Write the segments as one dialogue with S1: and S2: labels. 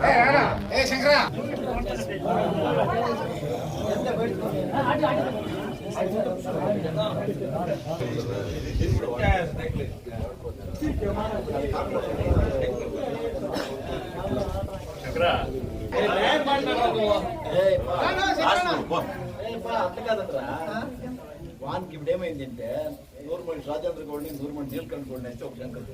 S1: ஏ சங்கரா
S2: சங்கரா
S3: వానికి ఇప్పుడేమో ఏంటంటే నూరు మంది రాజేంద్ర గౌడ్ని నూరు మంది నీలకంఠ గౌడ్ని అయితే ఒక జంకలు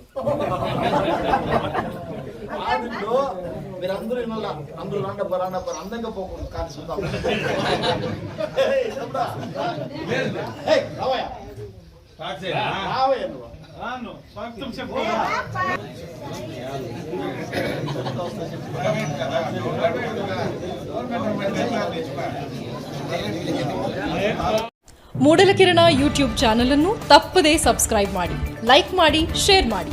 S4: ಮೂಡಲಕಿರಣ ಯೂಟ್ಯೂಬ್ ಚಾನೆಲ್ ಅನ್ನು ತಪ್ಪದೇ ಸಬ್ಸ್ಕ್ರೈಬ್ ಮಾಡಿ ಲೈಕ್ ಮಾಡಿ ಶೇರ್ ಮಾಡಿ